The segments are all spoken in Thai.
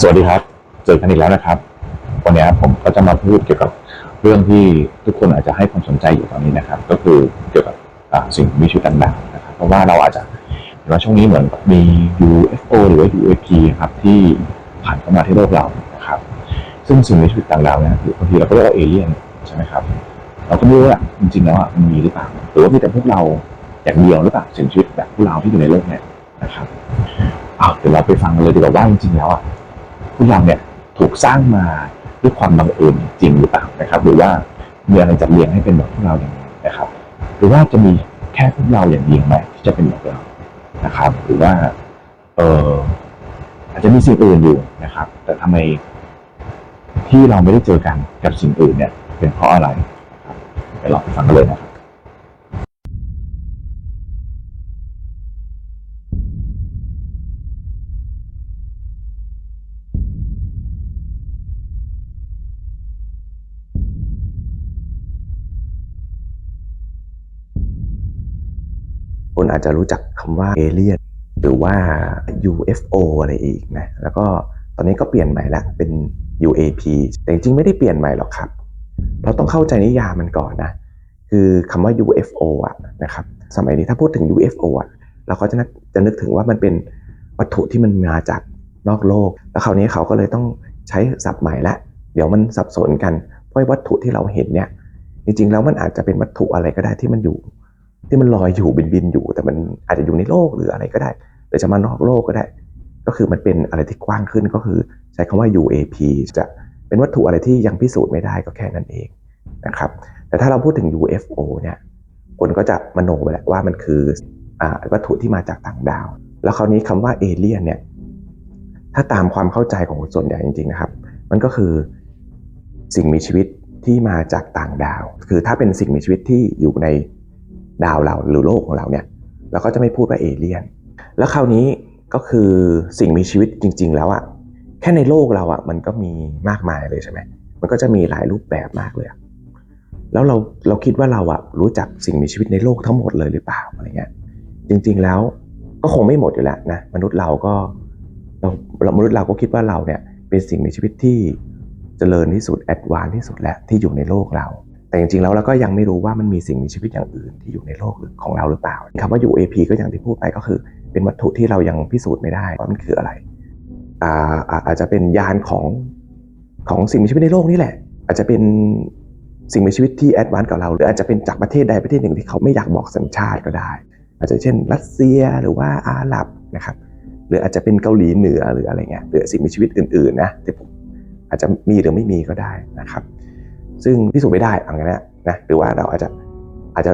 สวัสดีครับ เจอกันอีกแล้วนะครับ วันนี้ผมก็จะมาพูดเกี่ยวกับเรื่องที่ทุกคนอาจจะให้ความสนใจอยู่ตอนนี้นะครับ ก็คือเกี่ยวกับสิ่งมีชีวิตต่างๆนะครับ เพราะว่าเราอาจจะเห็นว่าช่วงนี้เหมือนมี UFO หรือว่า UAP ครับที่ผ่านเข้ามาที่โลกเรานะครับ ซึ่งสิ่งมีชีวิตต่างดาวเนี่ยบางทีเราก็เรียกว่าเอเลี่ยนใช่ไหมครับ เราก็ไม่รู้ว่าจริงๆแล้วมันมีหรือเปล่าหรือว่ามีแต่พวกเราอย่างเดียวหรือเปล่าสิ่งชีวิตแบบพวกเราที่อยู่ในโลกเนี่ยนะครับอ้าเดี๋ยวเราไปฟังกันเลยดีกว่าว่าจริงๆแล้วอะ พวกเราเนี่ยถูกสร้างมาด้วยความบังเอิญจริงหรือเปล่านะครับ หรือว่ามีอะไรจัดเรียงให้เป็นแบบพวกเราอย่างนี้นะครับ หรือว่าจะมีแค่พวกเราอย่างเดียวไหมที่จะเป็นแบบเรานะครับ หรือว่าเอออาจจะมีสิ่งอื่นอยู่นะครับ แต่ทำไมที่เราไม่ได้เจอกันกับสิ่งอื่นเนี่ย เป็นเพราะอะไรไปลองฟังกันเลยนะครับ คุณอาจจะรู้จักคำว่าเอเลียนหรือว่า UFO อะไรอีกนะ แล้วก็ตอนนี้ก็เปลี่ยนใหม่ละเป็น UAP แต่จริงๆไม่ได้เปลี่ยนใหม่หรอกครับ เราต้องเข้าใจนิยามมันก่อนนะ คือคำว่า UFO อะนะครับ สมัยนี้ถ้าพูดถึง UFO อะเราก็จะนึกจะนึกถึงว่ามันเป็นวัตถุที่มันมาจากนอกโลก แล้วคราวนี้เขาก็เลยต้องใช้ศัพท์ใหม่ละ เดี๋ยวมันสับสนกัน เพราะวัตถุที่เราเห็นเนี่ย จริงๆแล้วมันอาจจะเป็นวัตถุอะไรก็ได้ที่มันอยู่ ที่มันลอยอยู่บินบินอยู่ แต่มันอาจจะอยู่ในโลกหรืออะไรก็ได้หรือจะมานอกโลกก็ได้ ก็คือมันเป็นอะไรที่กว้างขึ้นก็คือใช้คำว่า UAP จะเป็นวัตถุอะไรที่ยังพิสูจน์ไม่ได้ก็แค่นั้นเองนะครับแต่ถ้าเราพูดถึง UFO เนี่ยคนก็จะมโนไปแล้วว่ามันคืออาวัตถุที่มาจากต่างดาว แล้วคราวนี้คำว่าเอเลี่ยนเนี่ยถ้าตามความเข้าใจของคนส่วนใหญ่จริงๆนะครับ มันก็คือสิ่งมีชีวิตที่มาจากต่างดาว คือถ้าเป็นสิ่งมีชีวิตที่อยู่ใน ดาวเราหรือโลกของเราเนี่ยเราก็จะไม่พูดว่าเอเลี่ยน แล้วคราวนี้ก็คือสิ่งมีชีวิตจริง ๆ แล้วอะแค่ในโลกเราอะมันก็มีมากมายเลยใช่ไหมมันก็จะมีหลายรูปแบบมากเลยอะแล้วเราเราคิดว่าเราอะรู้จักสิ่งมีชีวิตในโลกทั้งหมดเลยหรือเปล่าอะไรเงี้ยจริง ๆแล้วก็คงไม่หมดอยู่แล้วนะมนุษย์เราก็เรามนุษย์เราก็คิดว่าเราเนี่ยเป็นสิ่งมีชีวิตที่เจริญที่สุดแอดวานที่สุดแล้วที่อยู่ในโลกเรา แต่จริงๆแล้วเราก็ยังไม่รู้ว่ามันมีสิ่งมีชีวิตอย่างอื่นที่อยู่ในโลกของเราหรือเปล่าคำว่า UAP ก็อย่างที่พูดไปก็คือ เป็นวัตถุที่เรายังพิสูจน์ไม่ได้ว่ามันคืออะไรอ่าอาจจะเป็นยานของของสิ่งมีชีวิตในโลกนี่แหละ อาจจะเป็นสิ่งมีชีวิตที่แอดวานซ์กับเรา หรืออาจจะเป็นจากประเทศใดประเทศหนึ่งที่เขาไม่อยากบอกสัญชาติก็ได้ อาจจะเช่น รัสเซียหรือว่าอาหรับนะครับหรืออาจจะเป็นเกาหลีเหนือหรืออะไรเงี้ยหรือสิ่งมีชีวิตอื่นๆนะที่ผมอาจจะมีหรือไม่มีก็ได้นะครับ ซึ่งพิสูจน์ไม่ได้เอางั้นนะนะหรือว่าเราอาจจะอาจจะ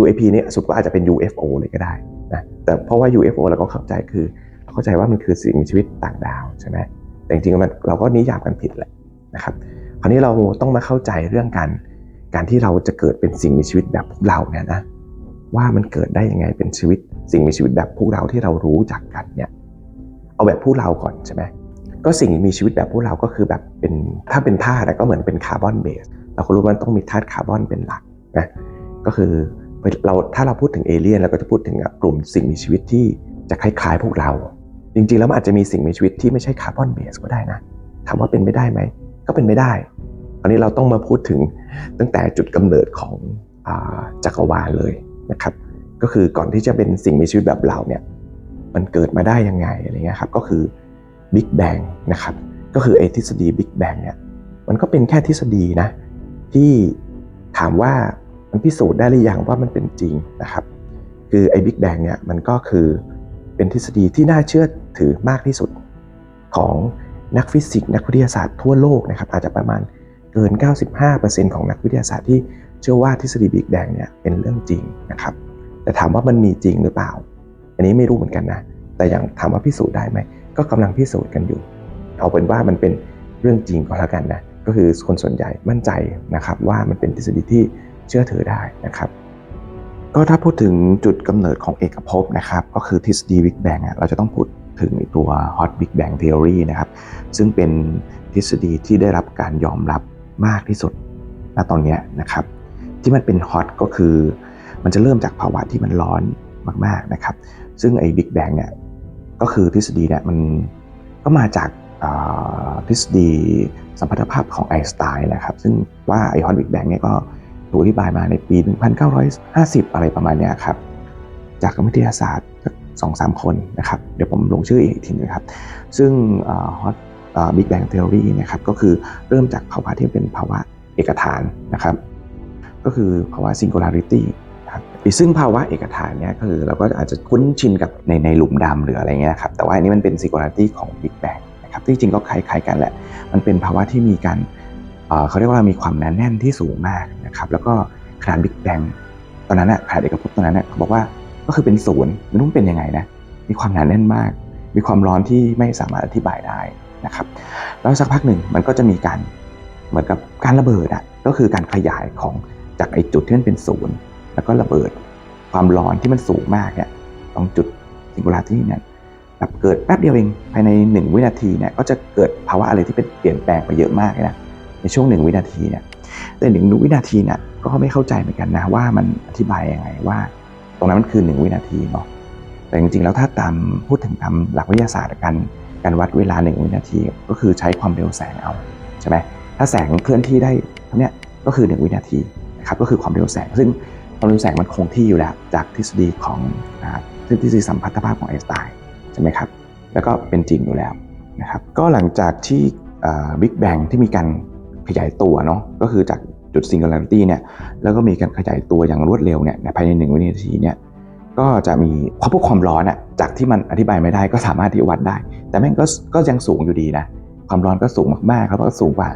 UAP เนี่ยสุดก็อาจจะเป็น UFO เลยก็ได้นะแต่เพราะว่า UFO เราก็เข้าใจคือเข้าใจว่ามันคือสิ่งมีชีวิตต่างดาวใช่ไหมแต่จริงๆมันเราก็นิยามกันผิดแหละนะครับคราวนี้เราต้องมาเข้าใจเรื่องการการที่เราจะเกิดเป็นสิ่งมีชีวิตแบบพวกเราเนี่ยนะว่ามันเกิดได้ยังไงเป็นชีวิตสิ่งมีชีวิตแบบพวกเราที่เรารู้จักกันเนี่ยเอาแบบพวกเราก่อนใช่ไหมก็สิ่งมีชีวิตแบบพวกเราก็คือแบบเป็นถ้าเป็นธาตุก็เหมือนเป็นคาร์บอนเบส เราก็รู้ว่าต้องมีธาตุคาร์บอนเป็นหลักนะก็คือเราถ้าเราพูดถึงเอเลี่ยนเราก็จะพูดถึงกลุ่มสิ่งมีชีวิตที่จะคล้ายๆพวกเรา จริงๆ แล้วมันอาจจะมีสิ่งมีชีวิตที่ไม่ใช่คาร์บอนเบสก็ได้นะถามว่าเป็นไม่ได้ไหมก็เป็นไม่ได้อันนี้เราต้องมาพูดถึงตั้งแต่จุดกำเนิดของอจักรวาลเลยนะครับ ก็คือก่อนที่จะเป็นสิ่งมีชีวิตแบบเราเนี่ยมันเกิดมาได้ยังไงอะไรเงี้ยครับก็คือ Big Bang นะครับก็คือไอทฤษฎี Big Bang เนี่ยมันก็เป็นแค่ทฤษฎีนะ ที่ถามว่ามันพิสูจน์ได้หรือยังว่ามันเป็นจริงนะครับ คือไอ้ Big Bang เนี่ยมันก็คือเป็นทฤษฎีที่น่าเชื่อถือมากที่สุดของนักฟิสิกส์นักวิทยาศาสตร์ทั่วโลกนะครับอาจจะประมาณเกิน 95%ของนักวิทยาศาสตร์ที่เชื่อว่าทฤษฎี Big Bang เนี่ยเป็นเรื่องจริงนะครับ แต่ถามว่ามันมีจริงหรือเปล่า อันนี้ไม่รู้เหมือนกันนะ แต่อย่างถามว่าพิสูจน์ได้ไหม ก็กำลังพิสูจน์กันอยู่ เอาเป็นว่ามันเป็นเรื่องจริงก็แล้วกันนะ ก็คือคนส่วนใหญ่มั่นใจนะครับว่ามันเป็นทฤษฎีที่เชื่อถือได้นะครับก็ถ้าพูดถึงจุดกำเนิดของเอกภพนะครับก็คือทฤษฎี Big Bang อะเราจะต้องพูดถึงตัว Hot Big Bang Theory นะครับซึ่งเป็นทฤษฎีที่ได้รับการยอมรับมากที่สุดณตอนนี้นะครับที่มันเป็นฮอตก็คือ มันจะเริ่มจากภาวะที่มันร้อนมากๆนะครับซึ่งไอ้ Big Bang เนี่ยก็คือทฤษฎีเนี่ยมันก็มาจาก ทฤษฎีสัมพัทธภาพของไอน์สไตน์นะครับ ซึ่งว่าไอคอนบิ๊กแบงเนี่ยก็ถูกอธิบายมาในปี 1950 อะไรประมาณเนี้ยครับ จากนักวิทยาศาสตร์สองสามคนนะครับ เดี๋ยวผมลงชื่ออีกทีนึงครับ ซึ่งฮอตบิ๊กแบงเทอรี่นะครับก็คือเริ่มจากภาวะที่เป็นภาวะเอกฐานนะครับ ก็คือภาวะ singularity นะครับซึ่งภาวะเอกฐานเนี่ยคือเราก็อาจจะคุ้นชินกับในในหลุมดำหรืออะไรเงี้ยครับแต่ว่าอันนี้มันเป็น singularity ของ Big Bang นะครับที่จริงก็คล้ายๆกันแหละ มันเป็นภาวะที่มีการเอ่อเขาเรียกว่ามีความหนาแน่นที่สูงมากนะครับแล้วก็ขนาด Big Bang ตอนนั้นน่ะขนาดเอกภพตอนนั้นน่ะเขาบอกว่าก็คือเป็นศูนย์มันต้องเป็นยังไงนะมีความหนาแน่นมาก มีความร้อนที่ไม่สามารถอธิบายได้นะครับแล้วสักพักหนึ่งมันก็จะมีการเหมือนกับการระเบิดอะก็คือการขยายของจากไอจุดที่มันเป็นศูนย์แล้วก็ระเบิดความร้อนที่มันสูงมากเนี่ยตรงจุดซิงคูลาริตี้เนี่ย แบบเกิดแป๊บเดียวเองภายใน 1 วินาทีเนี่ยก็จะเกิดภาวะอะไรที่เป็นเปลี่ยนแปลงไปเยอะมากเลยนะในช่วง 1 วินาทีเนี่ยแต่หนึ่งวินาทีเนี่ยก็ไม่เข้าใจเหมือนกันนะว่ามันอธิบายยังไงว่า ตรงนั้นมันคือ 1 วินาทีเนาะแต่จริงๆแล้วถ้าตามพูดถึงตามหลักวิทยาศาสตร์การการวัดเวลา 1 วินาที ก็คือใช้ความเร็วแสงเอาใช่ไหมถ้าแสงเคลื่อนที่ได้เท่านี้ก็คือ 1 วินาทีนะครับก็คือความเร็วแสง ซึ่งความเร็วแสงมันคงที่อยู่แล้วจากทฤษฎีของทฤษฎีสัมพัทธภาพของไอน์สไตน์ ช่ไหมครับแล้วก็เป็นจริงอยู่แล้วนะครับก็หลังจากที่บิ๊กแบงที่มีการขยายตัวเนาะก็คือจากจุด singularity เนี่ยแล้วก็มีการขยายตัวอย่างรวดเร็วเนี่ยในภายใน1วินาทีเนี่ยก็จะมีเพราะพวกความร้อนอะจากที่มันอธิบายไม่ได้ก็สามารถที่วัดได้ แต่แม่งก็ก็ยังสูงอยู่ดีนะความร้อนก็สูงมากๆครับก็สูงกว่า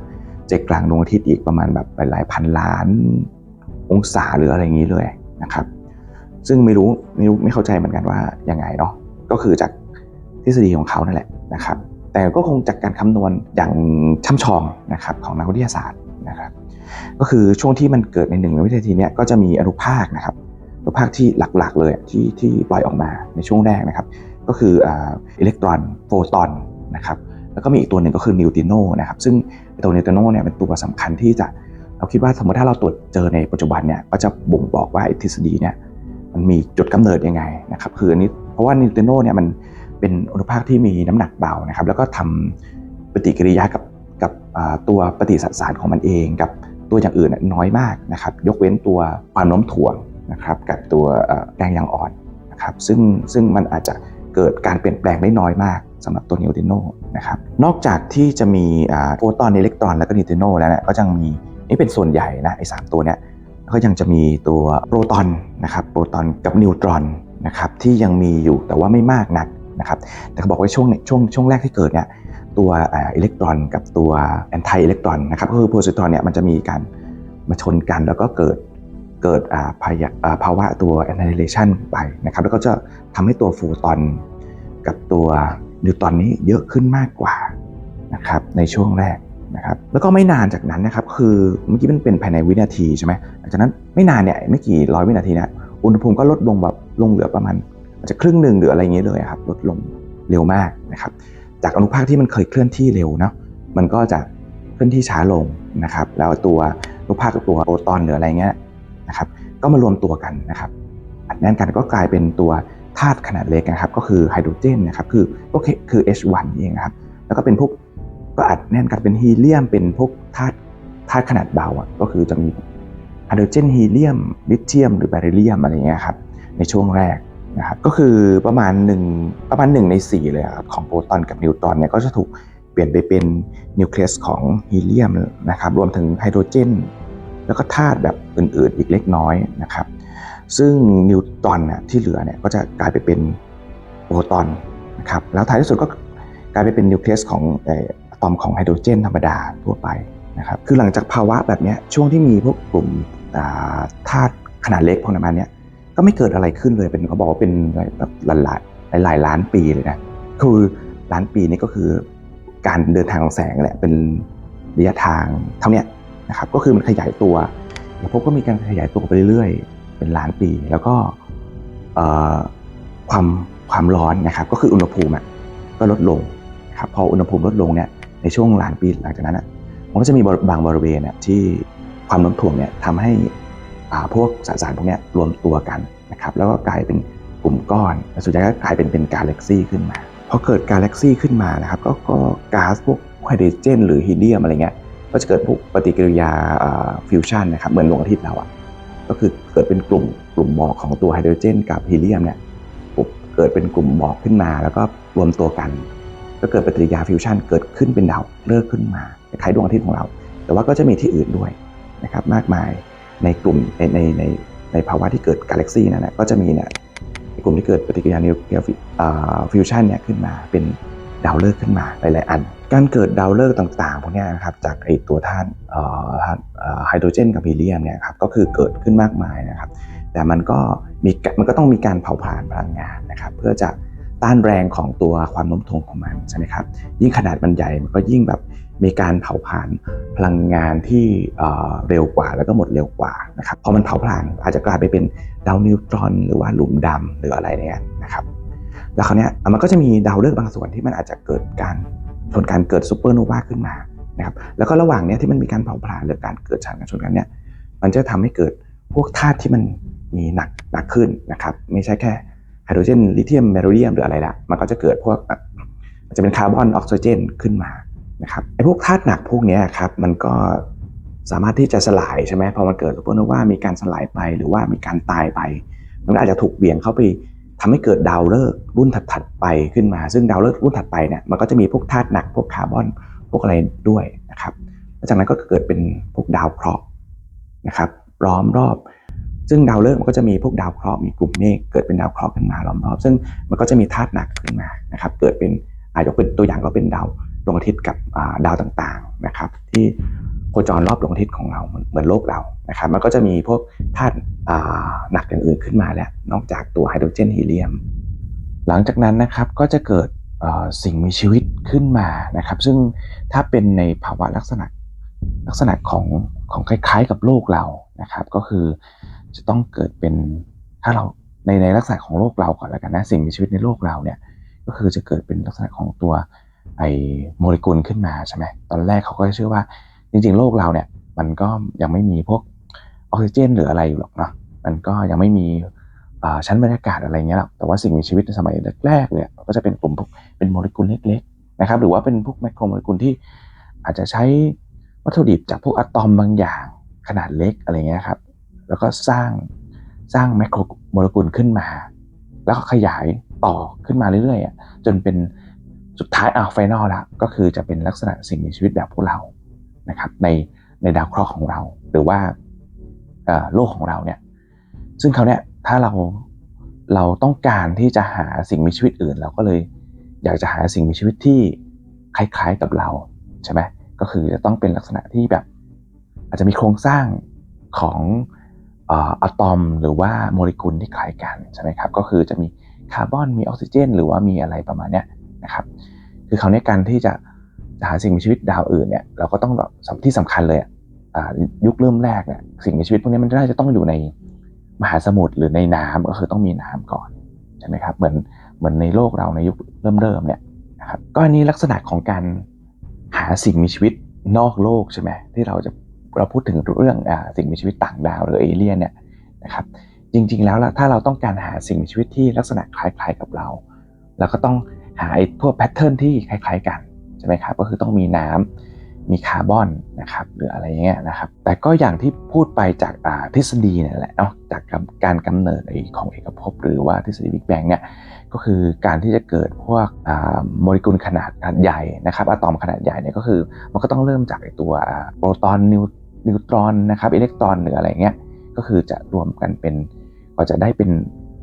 ใจกลางดวงอาทิตย์อีกประมาณแบบหลายๆพันล้าน องศาหรืออะไรอย่างนี้เลยนะครับ ซึ่งไม่รู้ไม่รู้ไม่เข้าใจเหมือนกันว่ายังไงเนาะก็คือจาก ทฤษฎีของเขานั่นแหละนะครับ แต่ก็คงจากการคำนวณอย่างช่ำชองนะครับของนักวิทยาศาสตร์นะครับ ก็คือช่วงที่มันเกิดในหนึ่งวินาทีเนี้ยก็จะมีอนุภาคนะครับอนุภาคที่หลักๆ เลยที่ที่ปล่อยออกมาในช่วงแรกนะครับ ก็คืออิเล็กตรอนโฟตอนนะครับแล้วก็มีอีกตัวหนึ่งก็คือนิวติโนนะครับซึ่งตัวนิวติโนเนี่ยเป็นตัวสำคัญที่จะเราคิดว่าสมมติถ้าเราตรวจเจอในปัจจุบันเนี่ยก็จะบ่งบอกว่าอทฤษฎีเนี่ยมันมีจุดกำเนิดยังไงนะครับคืออันนี้เพราะว่านิวติโนเนี่ยมัน เป็นอนุภาคที่มีน้ำหนักเบานะครับ แล้วก็ทำปฏิกิริยากับกับตัวปฏิสสารของมันเอง กับตัวอย่างอื่นน้อยมากนะครับ ยกเว้นตัวความโน้มถ่วงนะครับ กับตัวแรงยางอ่อนนะครับซึ่งซึ่งมันอาจจะเกิดการเปลี่ยนแปลงได้น้อยมากสำหรับตัวนิวตริโนนะครับนอกจากที่จะมีโฟตอนอิเล็กตรอนแล้วก็นิวตริโนแล้วเนี่ยก็ยังมีนี่เป็นส่วนใหญ่นะไอ้สามตัวเนี้ยก็ยังจะมีตัวโปรตอนนะครับโปรตอนกับนิวตรอนนะครับที่ยังมีอยู่แต่ว่าไม่มากนัก นะครับแต่เขาบอกว่าช่วงช่วงช่วงแรกที่เกิดเนี่ยตัวอ,อิเล็กตรอนกับตัวแอนตี้อิเล็กตรอนนะครับก็คือโพซิตรอนเนี่ยมันจะมีการมาชนกันแล้วก็เกิดเกิดภาวะตัว annihilation ไปนะครับแล้วก็จะทำให้ตัวโฟตอนกับตัวนิวตอนนี้เยอะขึ้นมากกว่านะครับในช่วงแรกนะครับแล้วก็ไม่นานจากนั้นนะครับคือเมื่อกี้มันเป็นภายในวินาทีใช่ไหมหลังจากนั้นไม่นานเนี่ยไม่กี่ร้อยวินาทีนะอุณหภูมิก็ลดลงแบบลงเหลือประมาณ อาจจะครึ่งหนึ่งหรืออะไรอย่างเงี้ยเลยครับลดลงเร็วมากนะครับ จากอนุภาคที่มันเคยเคลื่อนที่เร็วเนาะมันก็จะเคลื่อนที่ช้าลงนะครับ แล้วตัวอนุภาคกับตัวโปรตอนหรืออะไรเงี้ยนะครับ ก็มารวมตัวกันนะครับอัดแน่นกันก็กลายเป็นตัวธาตุขนาดเล็กนะครับ ก็คือไฮโดรเจนนะครับคือก็คือ H1 นี่เองนะครับ แล้วก็เป็นพวกก็อัดแน่นกันเป็นฮีเลียม เป็นพวกธาตุธาตุขนาดเบาอะก็คือจะมีไฮโดรเจนฮีเลียมลิเธียม หรือแบริเลียมอะไรเงี้ยครับในช่วงแรก นะครับก็คือประมาณ1ประมาณ1ใน4เลยครับของโปรตอนกับนิวตรอนเนี่ยก็จะถูกเปลี่ยนไปเป็นนิวเคลียสของฮีเลียมนะครับรวมถึงไฮโดรเจน แล้วก็ธาตุแบบอื่นๆอีกเล็กน้อยนะครับ ซึ่งนิวตรอนน่ะที่เหลือเนี่ยก็จะกลายไปเป็นโปรตอนนะครับแล้วท้ายที่สุดก็กลายไปเป็นนิวเคลียสของอะตอมของไฮโดรเจน ธรรมดาทั่วไปนะครับคือหลังจากภาวะแบบนี้ช่วงที่มีพวกกลุ่มธาตุขนาดเล็กพวกนั้นมาเนี่ย ก็ไม่เกิดอะไรขึ้นเลยเป็นเขาบอกว่าเป็นแบบหลายหลายหลายล้านปีเลยนะคือล้านปีนี่ก็คือการเดินทางของแสงแหละเป็นระยะทางเท่านี้นะครับก็คือมันขยายตัวแล้วพบก็มีการขยายตัวไปเรื่อยๆ เป็นล้านปี แล้วก็ความความร้อนนะครับ ก็คืออุณหภูมิก็ลดลงครับพออุณหภูมิลดลงเนี่ยในช่วงล้านปีหลังจากนั้นอะมันก็จะมีบางบริเวณที่ความโน้มถ่วงเนี่ยทำให้ พวกสสารพวกนี้รวมตัวกันนะครับแล้วก็กลายเป็นกลุ่มก้อนแล้วสุดท้ายก็กลายเป็นเป็นกาแล็กซี่ขึ้นมาพอเกิดกาแล็กซี่ขึ้นมานะครับก็ก็ก๊าซพวกไฮโดรเจน หรือฮีเลียมอะไรเงี้ยก็จะเกิดพวกปฏิกิริยาฟิวชันนะครับเหมือนดวงอาทิตย์เราอะก็คือเกิดเป็นกลุ่มกลุ่มหมอกของตัวไฮโดรเจน กับฮีเลียมเนี่ยปุ๊บเกิดเป็นกลุ่มหมอกขึ้นมา แล้วก็รวมตัวกัน ก็เกิดปฏิกิริยาฟิวชันเกิดขึ้นเป็นดาวฤกษ์ขึ้นมาคล้ายดวงอาทิตย์ของเรา แต่ว่าก็จะมีที่อื่นด้วยนะครับมากมาย ในกลุ่มในในในในภาวะที่เกิดกาแล็กซีนั่นนะก็จะมีเนี่ยกลุ่มที่เกิดปฏิกิริยานิวเคลียร์ฟิวชันเนี่ยขึ้นมาเป็นดาวฤกษ์ขึ้นมาหลายๆอัน การเกิดดาวฤกษ์ต่างๆพวกนี้นะครับจากไอตัวธาตุไฮโดรเจนกับฮีเลียมเนี่ยครับก็คือเกิดขึ้นมากมายนะครับ แต่มันก็มีมันก็ต้องมีการเผาผลาญพลังงานนะครับเพื่อจะต้านแรงของตัวความโน้มถ่วงของมันใช่ไหมครับยิ่งขนาดมันใหญ่มันก็ยิ่งแบบ มีการเผาผลาญพลังงานที่เร็วกว่าแล้วก็หมดเร็วกว่านะครับพอมันเผาผลาญอาจจะกลายไปเป็นดาวนิวตรอนหรือว่าหลุมดำหรืออะไรเนี่ยนะครับแล้วคราวเนี้ยมันก็จะมีดาวฤกษ์บางส่วนที่มันอาจจะเกิดการชนการเกิดซูเปอร์โนวาขึ้นมานะครับแล้วก็ระหว่างเนี้ยที่มันมีการเผาผลาญหรือการเกิดฉากกันชนกันเนี่ยมันจะทำให้เกิดพวกธาตุที่มันมีหนักหนักขึ้นนะครับไม่ใช่แค่ไฮโดรเจนลิเธียมเบริเลียมหรืออะไรละมันก็จะเกิดพวกมันจะเป็นคาร์บอนออกซิเจนขึ้นมา นะครับไอ้พวกธาตุหนักพวกนี้ครับมันก็สามารถที่จะสลายใช่ไหมพอมันเกิดซูเปอร์โนวามีการสลายไปหรือว่ามีการตายไป มันอาจจะถูกเบี่ยงเข้าไปทำให้เกิดดาวฤกษ์รุ่นถัดๆไปขึ้นมา ซึ่งดาวฤกษ์รุ่นถัดไปเนี่ยมันก็จะมีพวกธาตุหนักพวกคาร์บอนพวกอะไรด้วยนะครับแล้วจากนั้นก็เกิดเป็นพวกดาวเคราะห์นะครับล้อมรอบ ซึ่งดาวฤกษ์มันก็จะมีพวกดาวเคราะห์มีกลุ่มเมฆเกิดเป็นดาวเคราะห์ขึ้นมาล้อมรอบ ซึ่งมันก็จะมีธาตุหนักขึ้นมานะครับเกิดเป็นอายกเป็นตัวอย่างก็เป็นดาว ดวงอาทิตย์กับดาวต่างๆนะครับ ที่โคจรรอบดวงอาทิตย์ของเราเหมือนโลกเรานะครับ มันก็จะมีพวกธาตุอ่าหนักอย่างอื่นขึ้นมาแล้ว นอกจากตัวไฮโดรเจนฮีเลียม หลังจากนั้นนะครับก็จะเกิดสิ่งมีชีวิตขึ้นมานะครับ ซึ่งถ้าเป็นในภาวะลักษณะลักษณะของของคล้ายๆกับโลกเรานะครับ ก็คือจะต้องเกิดเป็นถ้าเราในในลักษณะของโลกเราก่อนแล้วกันนะสิ่งมีชีวิตในโลกเราเนี่ยก็คือจะเกิดเป็นลักษณะของตัว ไอโมเลกุลขึ้นมาใช่ไหมตอนแรกเขาก็เชื่อว่าจริงๆ โลกเราเนี่ย มันก็ยังไม่มีพวกออกซิเจนหรืออะไรอยู่หรอกเนาะมันก็ยังไม่มีชั้นบรรยากาศอะไรเงี้ยหรอกแต่ว่าสิ่งมีชีวิตในสมัยแรกๆเนี่ยก็จะเป็นกลุ่มพวกเป็นโมเลกุลเล็กๆนะครับหรือว่าเป็นพวกแมโครโมเลกุลที่อาจจะใช้วัตถุดิบจากพวกอะตอมบางอย่างขนาดเล็กอะไรเงี้ยครับแล้วก็สร้างสร้างแมโครโมเลกุลขึ้นมา แล้วก็ขยายต่อขึ้นมาเรื่อยๆจนเป็น สุดท้ายอะไฟนอลละก็คือจะเป็นลักษณะสิ่งมีชีวิตแบบพวกเรานะครับในในดาวเคราะห์ของเรา หรือว่าโลกของเราเนี่ยซึ่งเขาวเนี่ยถ้าเราเราต้องการที่จะหาสิ่งมีชีวิตอื่น เราก็เลยอยากจะหาสิ่งมีชีวิตที่คล้ายๆกับเราใช่ไหมก็คือจะต้องเป็นลักษณะที่แบบ อาจจะมีโครงสร้างของอะตอมหรือว่าโมเลกุลที่คล้ายกันใช่ไหมครับก็คือจะมีคาร์บอนมีออกซิเจน หรือว่ามีอะไรประมาณเนี้ย นะครับ คือคราวนี้การที่จะหาสิ่งมีชีวิตดาวอื่นเนี่ยเราก็ต้องแบบที่สำคัญเลยยุคเริ่มแรกเนี่ยสิ่งมีชีวิตพวกนี้มันน่าจะต้องอยู่ในมหาสมุทรหรือในน้ำก็คือต้องมีน้ำก่อนใช่ไหมครับเหมือนเหมือนในโลกเราในยุคเริ่มเริ่มเนี่ยนะครับก็อันนี้ลักษณะของการหาสิ่งมีชีวิตนอกโลกใช่ไหมที่เราจะเราพูดถึงเรื่องอสิ่งมีชีวิตต่างดาวหรือเอเลี่ยนเนี่ยนะครับจริงๆแล้วถ้าเราต้องการหาสิ่งมีชีวิตที่ลักษณะคล้ายๆกับเรา เราก็ต้อง หาไอ้พวกแพทเทิร์นที่คล้ายๆกันใช่ไหมครับก็คือต้องมีน้ำมีคาร์บอนนะครับหรืออะไรเงี้ยนะครับแต่ก็อย่างที่พูดไปจากทฤษฎีเนี่ยแหละเนาะจากการกำเนิดไอ้ของเอกภพหรือว่าทฤษฎีบิ๊กแบงเนี่ยก็คือการที่จะเกิดพวกโมเลกุลขนาดใหญ่นะครับอะตอมขนาดใหญ่เนี่ยก็คือมันก็ต้องเริ่มจากไอ้ตัวโปรตอนนิวนิวตรอนนะครับอิเล็กตรอนหรืออะไรเงี้ยก็คือจะรวมกันเป็นก็จะได้เป็น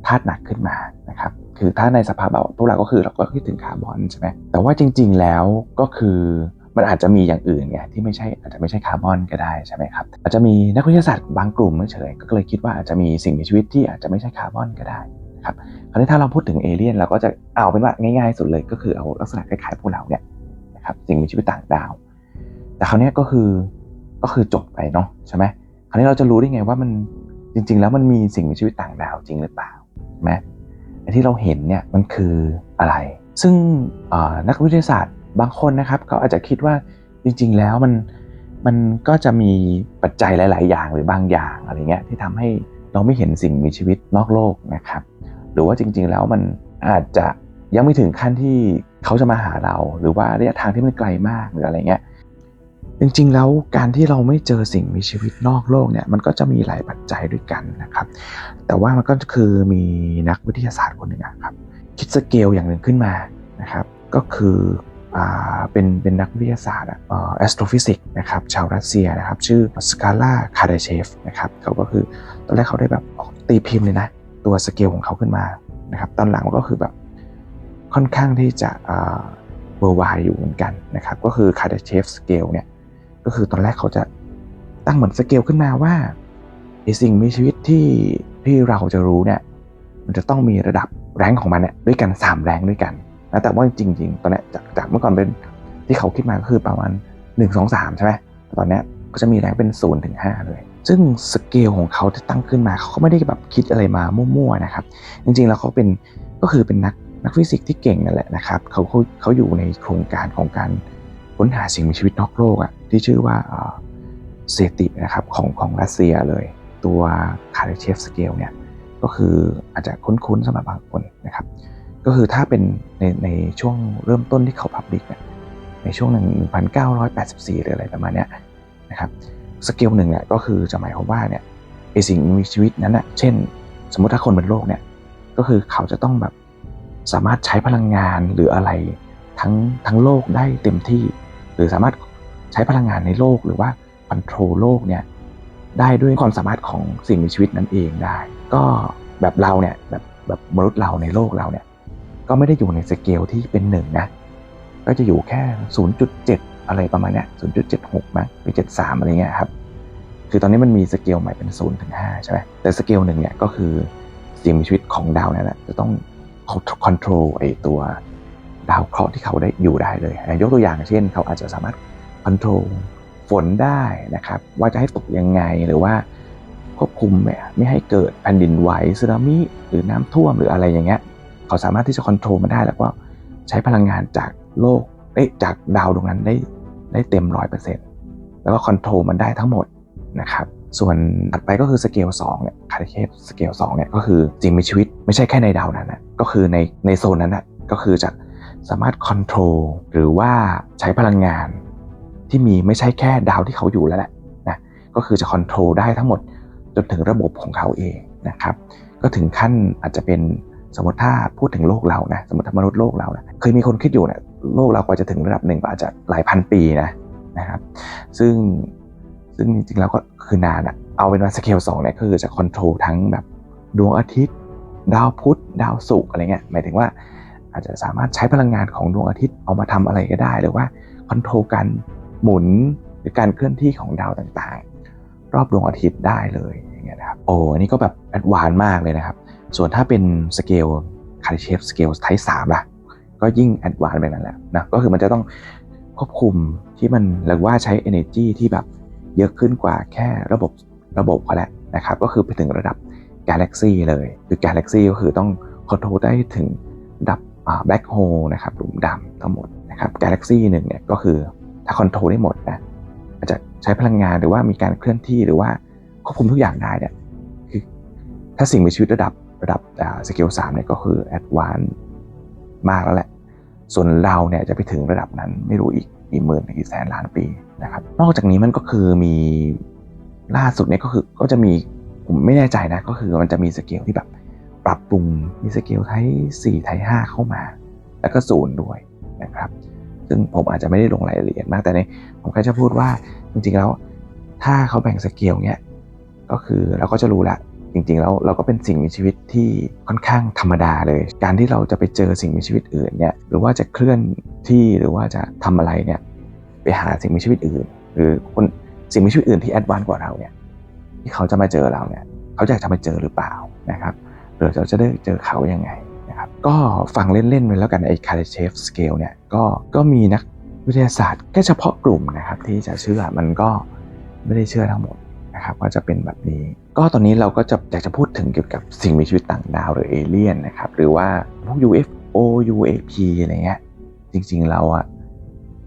ธาตุหนักขึ้นมานะครับ คือถ้าในสภาพแบบพวกเราก็คือเราก็คิดถึงคาร์บอนใช่ไหมแต่ว่าจริง ๆ แล้วก็คือมันอาจจะมีอย่างอื่นไงที่ไม่ใช่อาจจะไม่ใช่คาร์บอนก็ได้ใช่ไหมครับอาจจะมีนักวิทยาศาสตร์บางกลุ่มเฉยๆก็เลยคิดว่าอาจจะมีสิ่งมีชีวิตที่อาจจะไม่ใช่คาร์บอนก็ได้นะครับคราวนี้ถ้าเราพูดถึงเอเลี่ยนเราก็จะเอาเป็นว่าง่ายๆสุดเลยก็คือเอาลักษณะคล้ายๆพวกเราเนี่ยนะครับสิ่งมีชีวิตต่างดาว แต่คราวนี้ก็คือก็คือจบไปเนาะใช่ไหมคราวนี้เราจะรู้ได้ไงว่ามันจริง ๆ แล้วมันมีสิ่งมีชีวิตต่างดาวจริงหรือเปล่าใช่ไหม ที่เราเห็นเนี่ยมันคืออะไร ซึ่งนักวิทยาศาสตร์บางคนนะครับเขาอาจจะคิดว่าจริง ๆ แล้วมันมันก็จะมีปัจจัยหลาย ๆ อย่างหรือบางอย่างอะไรเงี้ยที่ทำให้เราไม่เห็นสิ่งมีชีวิตนอกโลกนะครับ หรือว่าจริง ๆ แล้วมันอาจจะยังไม่ถึงขั้นที่เขาจะมาหาเรา หรือว่าระยะทางที่มันไกลมากหรืออะไรเงี้ย จริงๆ แล้วการที่เราไม่เจอสิ่งมีชีวิตนอกโลกเนี่ยมันก็จะมีหลายปัจจัยด้วยกันนะครับ แต่ว่ามันก็คือมีนักวิทยาศาสตร์คนหนึ่งครับคิดสเกลอย่างหนึ่งขึ้นมานะครับ ก็คืออเป็นเป็นนักวิทยาศาสตร์อะอ่อ astrophysics นะครับชาวรัสเซียนะครับ ชื่อสกาล่าคาเดเชฟนะครับเขาก็คือตอนแรกเขาได้แบบออกตีพิมพ์เลยนะ ตัวสเกลของเขาขึ้นมานะครับตอนหลังมันก็คือแบบค่อนข้างที่จะเวอร์ไวอยู่เหมือนกันนะครับ ก็คือคาเดเชฟสเกลเนี่ย ก็คือตอนแรกเขาจะตั้งเหมือนสเกลขึ้นมาว่าไอสิ่งมีชีวิตที่ที่เราจะรู้เนี่ย มันจะต้องมีระดับแรงของมันเนี่ยด้วยกัน3แรงด้วยกันนะแต่ว่าจริง ๆ ตอนนี้จากจากเมื่อก่อนเป็นที่เขาคิดมาก็คือประมาณ1 2 3ใช่ไหมตอนนี้ก็จะมีแรงเป็น0ูนย์ถึงหเลย ซึ่งสเกลของเขาที่ตั้งขึ้นมาเขาก็ไม่ได้แบบคิดอะไรมามั่วๆนะครับ จริงๆแล้วเขาเป็นก็คือเป็นนักนักฟิสิกส์ที่เก่งนั่นแหละนะครับเขาเขาเขาอยู่ในโครงการของการ ค้นหาสิ่งมีชีวิตนอกโลกอะที่ชื่อว่าเซตินะครับของของรัสเซียเลย ตัวคาร์เชฟสเกลเนี่ยก็คืออาจจะคุ้นๆสำหรับบางคนนะครับ ก็คือถ้าเป็นในในช่วงเริ่มต้นที่เขาพับลิกเนี่ยในช่วง 1984 หรืออะไรประมาณเนี้ยนะครับสเกลหนึ่งเนี่ยก็คือจะหมายความว่าเนี่ยไอสิ่งมีชีวิตนั้นน่ะเช่น สมมติถ้าคนบนโลกเนี่ยก็คือเขาจะต้องแบบสามารถใช้พลังงานหรืออะไรทั้งทั้งโลกได้เต็มที่ รือสามารถใช้พลังงานในโลกหรือว่าคอนโทรลโลกเนี่ยได้ด้วยความสามารถของสิ่งมีชีวิตนั้นเองได้ ก็แบบเราเนี่ยแบบแบบมนุษย์เราในโลกเราเนี่ยก็ไม่ได้อยู่ในสเกลที่เป็นหนึ่งนะก็จะอยู่แค่ 0.7 อะไรประมาณเนี้ย0.76 มั้งหรือ73 อะไรเงี้ยครับคือตอนนี้มันมีสเกลใหม่เป็น0ถึง5ใช่ไหมแต่สเกลหนึ่งเนี่ยก็คือสิ่งมีชีวิตของดาวนั้นนะจะต้องคอนโทรลไอตัว ดาวเคราะห์ที่เขาได้อยู่ได้เลย ยกตัวอย่างเช่น เขาอาจจะสามารถคอนโทรลฝนได้นะครับว่าจะให้ตกยังไงหรือว่าควบคุมไม่ให้เกิดแผ่นดินไหวสึนามิหรือน้ำท่วมหรืออะไรอย่างเงี้ยเขาสามารถที่จะคอนโทรลมันได้แล้วก็ใช้พลังงานจากโลกเอ๊ะจากดาวดวงนั้นได้ได้เต็มร้อยเปอร์เซ็นต์แล้วก็คอนโทรลมันได้ทั้งหมดนะครับส่วนถัดไปก็คือสเกล2เนี่ยคาร์เคฟสเกล2เนี่ยก็คือสิ่งมีชีวิตไม่ใช่แค่ในดาวนั้นนะก็คือในในโซนนั้นนะก็คือจะ สามารถคอนโทรลหรือว่าใช้พลังงานที่มีไม่ใช่แค่ดาวที่เขาอยู่แล้วแหละนะก็คือจะคอนโทรลได้ทั้งหมดจนถึงระบบของเขาเองนะครับ ก็ถึงขั้นอาจจะเป็นสมมติถ้าพูดถึงโลกเรานะสมมติมนุษย์โลกเรานะเคยมีคนคิดอยู่เนี่ยโลกเรากว่าจะถึงระดับหนึ่งก็อาจจะหลายพันปีนะนะครับ ซึ่งซึ่งจริงๆแล้วก็คือนานอะเอาเป็นว่าสเกลสองเนี่ยคือจะคอนโทรลทั้งแบบดวงอาทิตย์ ดาวพุธดาวศุกร์อะไรเงี้ยหมายถึงว่า อาจจะสามารถใช้พลังงานของดวงอาทิตย์เอามาทำอะไรก็ได้ หรือว่าคอนโทรลการหมุนหรือการเคลื่อนที่ของดาวต่างๆ รอบดวงอาทิตย์ได้เลยอย่างเงี้ยนะครับโอ้อันนี้ก็แบบแอดวานมากเลยนะครับ ส่วนถ้าเป็นสเกลคาริเชฟสเกลไทป์สามล่ะก็ยิ่งแอดวานไปนั่นแหละนะก็คือมันจะต้องควบคุมที่มันหรือว่าใช้ energy ที่แบบเยอะขึ้นกว่าแค่ระบบระบบเขาแหละนะครับ ก็คือไปถึงระดับกาแล็กซี่เลยคือกาแล็กซี่ก็คือต้องคอนโทรลได้ถึงระดับ แบล็คโฮลนะครับหลุมดำทั้งหมดนะครับกาแล็กซี่หนึ่งเนี่ยก็คือถ้าคอนโทรลได้หมดนะอาจจะใช้พลังงานหรือว่ามีการเคลื่อนที่หรือว่าควบคุมทุกอย่างได้เนี่ยคือถ้าสิ่งมีชีวิตระดับระดับสเกลสามเนี่ยก็คือแอดวานมากแล้วแหละ ส่วนเราเนี่ยจะไปถึงระดับนั้นไม่รู้อีกกี่หมื่นกี่แสนล้านปีนะครับ นอกจากนี้มันก็คือมีล่าสุดเนี่ยก็คือก็จะมีผมไม่แน่ใจนะก็คือมันจะมีสเกลที่แบบ ปรับปรุงมีสเกลไทป์4ไทป์5เข้ามา แล้วก็ศูนย์ด้วยนะครับ ซึ่งผมอาจจะไม่ได้ลงรายละเอียดมากแต่ในผมแค่จะพูดว่าจริงๆแล้วถ้าเขาแบ่งสเกลเนี่ยก็คือเราก็จะรู้ละจริงๆแล้วเราก็เป็นสิ่งมีชีวิตที่ค่อนข้างธรรมดาเลย การที่เราจะไปเจอสิ่งมีชีวิตอื่นเนี่ยหรือว่าจะเคลื่อนที่หรือว่าจะทำอะไรเนี่ยไปหาสิ่งมีชีวิตอื่น หรือคนสิ่งมีชีวิตอื่นที่แอดวานซ์กว่าเราเนี่ยที่เขาจะมาเจอเราเนี่ยเขาอยากจะมาเจอหรือเปล่านะครับ เราจะได้เจอเขายังไงนะครับก็ฟังเล่นๆไปแล้วกันไอ้คาร์เชฟสเกลเนี่ยก็ก็มีนักวิทยาศาสตร์แค่เฉพาะกลุ่มนะครับ ที่จะเชื่อมันก็ไม่ได้เชื่อทั้งหมดนะครับว่าจะเป็นแบบนี้ ก็ตอนนี้เราก็จะอยากจะพูดถึงเกี่ยวกับสิ่งมีชีวิตต่างดาวหรือเอเลี่ยนนะครับหรือว่าพวก UFO UAP อะไรเงี้ยจริงๆเราอะ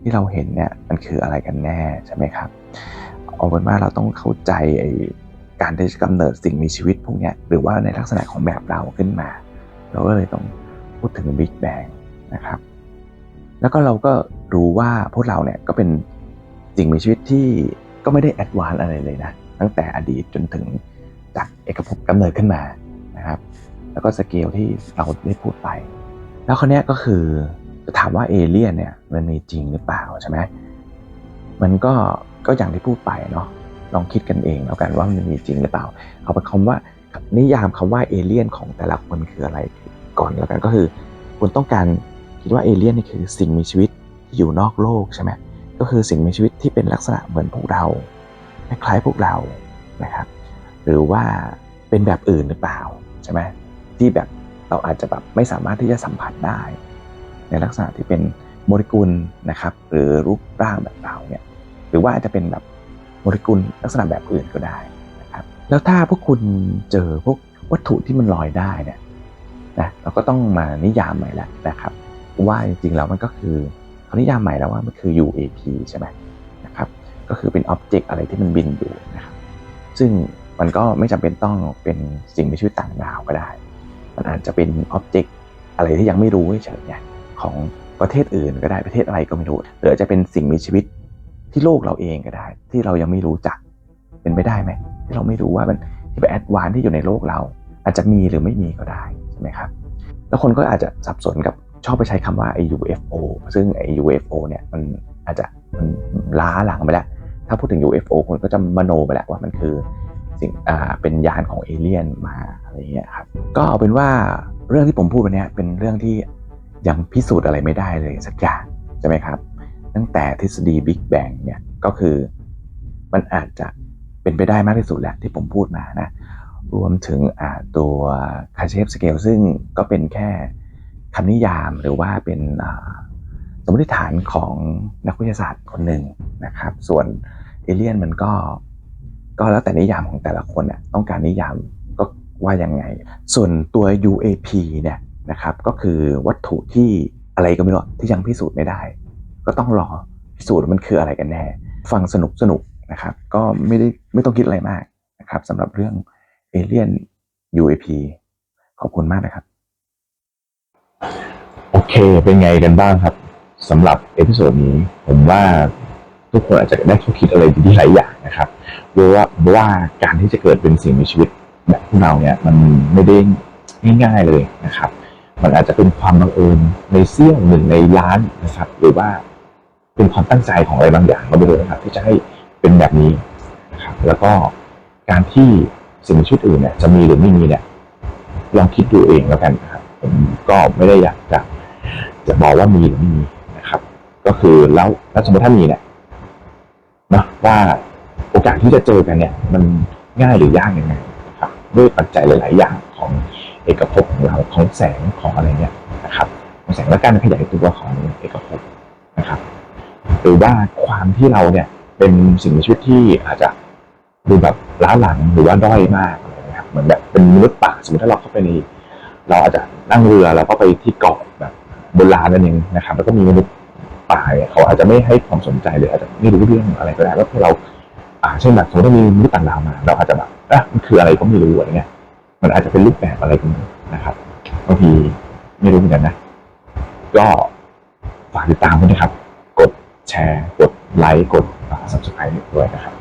ที่เราเห็นเนี่ยมันคืออะไรกันแน่ใช่ไหมครับเอาเป็นว่าเราต้องเข้าใจไอ้ การที่จะกำเนิดสิ่งมีชีวิตพวกนี้หรือว่าในลักษณะของแบบเราขึ้นมา เราก็เลยต้องพูดถึง Big Bang นะครับ แล้วก็เราก็รู้ว่าพวกเราเนี่ยก็เป็นสิ่งมีชีวิตที่ก็ไม่ได้แอดวานอะไรเลยนะ ตั้งแต่อดีตจนถึงจากเอกภพกำเนิดขึ้นมานะครับ แล้วก็สเกลที่เราได้พูดไป แล้วคนนี้ก็คือจะถามว่าเอเลี่ยนเนี่ยมันมีจริงหรือเปล่าใช่ไหมมันก็ก็อย่างที่พูดไปเนาะ ลองคิดกันเองแล้วกันว่ามันมีจริงหรือเปล่า เอาเป็นคำว่านิยามคำว่าเอเลี่ยนของแต่ละคนคืออะไรก่อนแล้วกันก็คือคุณต้องการคิดว่าเอเลี่ยนนี่คือสิ่งมีชีวิตที่อยู่นอกโลกใช่ไหมก็คือสิ่งมีชีวิตที่เป็นลักษณะเหมือนพวกเราคล้ายๆพวกเรานะครับ หรือว่าเป็นแบบอื่นหรือเปล่าใช่ไหมที่แบบเราอาจจะแบบไม่สามารถที่จะสัมผัสได้ ในลักษณะที่เป็นโมเลกุลนะครับ หรือรูปร่างแบบเราเนี่ยหรือว่าอาจจะเป็นแบบ โมเลกุลลักษณะแบบอื่นก็ได้นะครับแล้วถ้าพวกคุณเจอพวกวัตถุที่มันลอยได้เนี่ยนะเราก็ต้องมานิยามใหม่แล้วนะครับว่าจริงๆแล้วมันก็คือเขานิยามใหม่แล้วว่ามันคือ UAP ใช่ไหมนะครับก็คือเป็นอ็อบเจกต์อะไรที่มันบินอยู่นะครับซึ่งมันก็ไม่จำเป็นต้องเป็นสิ่งมีชีวิตต่างดาวก็ได้ มันอาจจะเป็นอ็อบเจกต์อะไรที่ยังไม่รู้เฉยๆของประเทศอื่นก็ได้ประเทศอะไรก็ไม่รู้หรือจะเป็นสิ่งมีชีวิต ที่โลกเราเองก็ได้ ที่เรายังไม่รู้จักเป็นไปได้ไหมที่เราไม่รู้ว่ามันที่ไปแอดวานที่อยู่ในโลกเรา อาจจะมีหรือไม่มีก็ได้ใช่ไหมครับแล้วคนก็อาจจะสับสนกับชอบไปใช้คำว่าไอ้ UFO ซึ่งไอ้ UFO เนี่ยมันอาจจะมันล้าหลังไปแล้ว ถ้าพูดถึง UFO คนก็จะมโนไปแล้วว่ามันคือสิ่งอ่าเป็นยานของเอเลี่ยนมาอะไรเงี้ยครับก็เอาเป็นว่าเรื่องที่ผมพูดวันเนี้ยเป็นเรื่องที่ยังพิสูจน์อะไรไม่ได้เลยสักอย่างใช่ไหมครับ ตั้งแต่ทฤษฎี Big Bang เนี่ยก็คือมันอาจจะเป็นไปได้มากที่สุดแหละที่ผมพูดมานะ รวมถึงตัวคาเชฟสเกลซึ่งก็เป็นแค่คำนิยามหรือว่าเป็นสมมติฐานของนักวิทยาศาสตร์คนหนึ่งนะครับ ส่วนเอเลี่ยนมันก็ก็แล้วแต่นิยามของแต่ละคนน่ะต้องการนิยามก็ว่ายังไง ส่วนตัว UAP เนี่ยนะครับก็คือวัตถุที่อะไรก็ไม่รู้ที่ยังพิสูจน์ไม่ได้ ก็ต้องรอพิสูจน์มันคืออะไรกันแน่ ฟังสนุกสนุกนะครับ ก็ไม่ได้ไม่ต้องคิดอะไรมากนะครับสำหรับเรื่องเอเลียน UAP ขอบคุณมากนะครับ โอเคเป็นไงกันบ้างครับสำหรับเอพิโซดนี้ผมว่าทุกคนอาจจะได้ข้อคิดอะไรดีๆหลายอย่างนะครับเพรู้ว่าว่าการที่จะเกิดเป็นสิ่งมีชีวิตแบบพวกเราเนี่ยมันไม่ได้ง่ายๆเลยนะครับ มันอาจจะเป็นความบังเอิญในเสี้ยวหนึ่งในล้านนะครับ หรือว่า เป็นความตั้งใจของอะไรบางอย่างเราไม่รู้นะครับ ที่จะให้เป็นแบบนี้นะครับแล้วก็การที่สิ่งชีวิตอื่นเนี่ยจะมีหรือไม่มีเนี่ยลองคิดดูเองแล้วกันนะครับผมก็ไม่ได้อยากจะจะบอกว่ามีหรือไม่มีนะครับ ก็คือแล้วแล้วสมมติถ้ามีเนี่ยนะว่าโอกาสที่จะเจอกันเนี่ย มันง่ายหรือยากยังไงนะครับ ด้วยปัจจัยหลาย ๆ อย่างของเอกภพของเราของแสงของอะไรเนี่ยนะครับ ของแสงและการขยายตัวของเอกภพนะครับ หรือว่าความที่เราเนี่ยเป็นสิ่งมีชีวิตที่อาจจะดูแบบล้าหลังหรือว่าด้อยมากอะไรนะครับเหมือนแบบเป็นมนุษย์ป่าสมมติถ้าเราเข้าไปในเราอาจจะนั่งเรือแล้วก็ไปที่เกาะแบบโบราณนั่นเองนะครับ แล้วก็มีมนุษย์ป่าเนี่ยเขาอาจจะไม่ให้ความสนใจเลยอาจจะไม่รู้เรื่องอะไรก็ได้แล้วพอเราอ่าเช่นแบบสมมติว่ามีมนุษย์ต่างดาวมา เราอาจจะแบบอะมันคืออะไรก็ไม่รู้อะไรเงี้ยมันอาจจะเป็นรูปแบบอะไรก็ได้นะครับบางทีไม่รู้เหมือนกันนะ ก็ฝากติดตามด้วยนะครับ แชร์ กดไลค์ กด subscribe ด้วยนะครับ